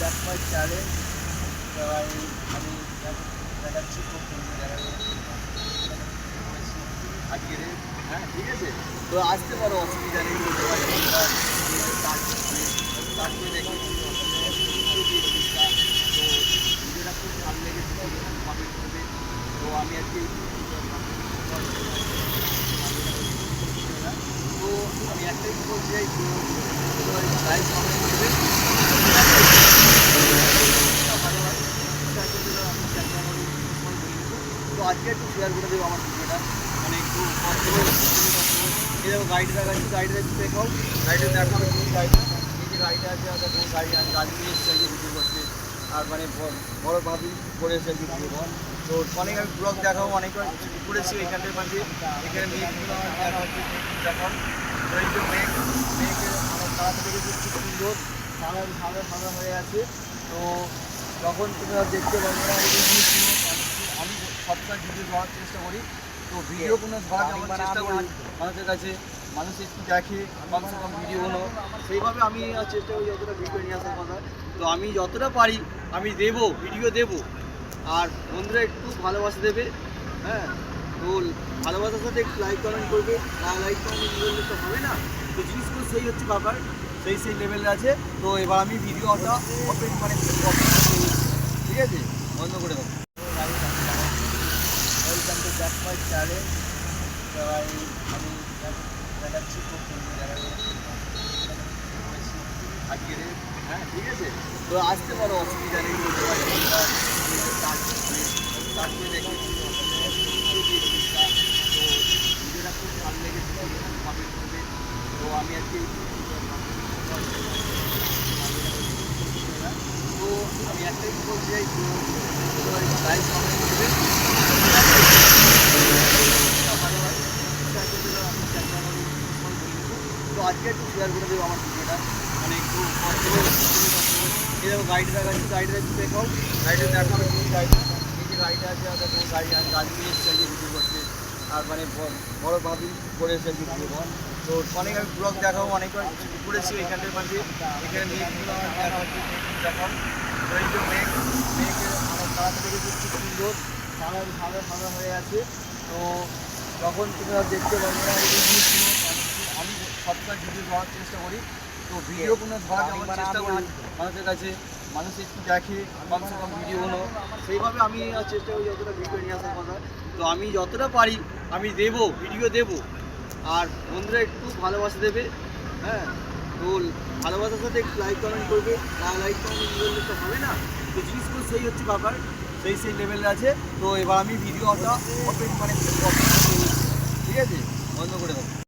Back my challenge আমি আমি দেখাচ্ছি খুব আজকে হ্যাঁ ঠিক আছে তো আসতে পারো অসুবিধা নেই বলতে পারি করে দেখি তো ভিডিওটা খুব ভালো লেগেছে কমেন্ট করবে তো আমি আজকে তো আমি একটাই বলতে চাই তো তো আজকে একটু শেয়ার করে দেবো আমার ভিডিওটা। মানে একটু কষ্ট এই দেখো গাড়ি দেখাচ্ছি গাড়িটা একটু দেখাও গাড়িটা দেখো, আমি কোন গাড়িটা। এই যে গাড়িটা আছে, আর কোন গাড়ি, আমি গাড়ি নিয়ে এসেছি আজকে ভিডিও আর মানে বড় ভাবি করে এসেছি ভিডিও তো অনেক আমি ব্লগ দেখাবো, অনেক করেছি এখানটার মাঝে। এখানে মেঘগুলো হচ্ছে দেখাও। তো এই যে মেঘ মেঘের খুব সুন্দর। সাদা সাদা সাদা হয়ে আছে। তো যখন তোমরা দেখতে পাবে না এই জিনিসগুলো আমি সবসময় ভিডিও ধরার চেষ্টা করি। তো ভিডিও কোনো ধরার আমার চেষ্টা করি। মানুষের কাছে মানুষ একটু দেখে কমসে কম ভিডিওগুলো সেইভাবে আমি চেষ্টা করি যতটা ভিডিও নিয়ে আসার কথা। তো আমি যতটা পারি আমি দেবো ভিডিও দেবো। আর বন্ধুরা একটু ভালোবাসা দেবে হ্যাঁ? তো ভালোবাসার সাথে একটু লাইক কমেন্ট করবে। না লাইক কমেন্ট করলে তো হবে না। তো জিনিসগুলো সেই হচ্ছে ব্যাপার। সেই সেই লেভেলে আছে। তো এবার আমি ভিডিওটা ওপেন মানে করে ঠিক আছে? বন্ধ করে দেবো। মাই চ্যালেঞ্জ তো আমি দেখাচ্ছি খুব সুন্দর জায়গায় আজকে হ্যাঁ ঠিক আছে। তো আসতে পারো, অসুবিধা নেই, বলতে পারি। ভিডিওটা খুব ভালো লেগেছে কমেন্ট করবে তো আমি আজকে তো আমি একটাই তো লাইভ কমেন্ট করবে তো আজকে একটু শেয়ার করে দেবো আমার ভিডিওটা। মানে একটু করে এই দেখো দেখাচ্ছি গাড়িটা একটু দেখাও গাড়িটা দেখো। আমি কোন গাড়িটা এই যে গাড়িটা আছে আর কোন গাড়ি আমি গাড়ি নিয়ে এসেছি ভিডিও করতে আর মানে বড় ভাবি করে এসেছি ভিডিও তো অনেক আমি ব্লগ দেখাবো, অনেক করেছি এখানটার মাঝে। এখানে মেঘগুলো আমার দেখাও যে মেঘ, মেঘের আমার থেকে খুব সুন্দর। সাদা সাদা সাদা হয়ে আছে। তো যখন তোমরা দেখতে পাবে না সবসময় ভিডিও ধরার চেষ্টা করি। তো ভিডিও কোনো ধরার আমার চেষ্টা করি মানুষের কাছে মানুষ একটু দেখে কম ভিডিওগুলো সেইভাবে আমি চেষ্টা করি যতটা ভিডিও নিয়ে আসার কথা। তো আমি যতটা পারি আমি দেবো ভিডিও দেবো। আর বন্ধুরা একটু ভালোবাসা দেবে হ্যাঁ? তো ভালোবাসার সাথে একটু লাইক কমেন্ট করবে। না লাইক কমেন্ট করলে তো হবে না। তো জিনিসগুলো সেই হচ্ছে ব্যাপার সেই সেই লেভেলে আছে। তো এবার আমি ভিডিওটা ওপেন মানে ঠিক আছে? বন্ধ করে দেবো।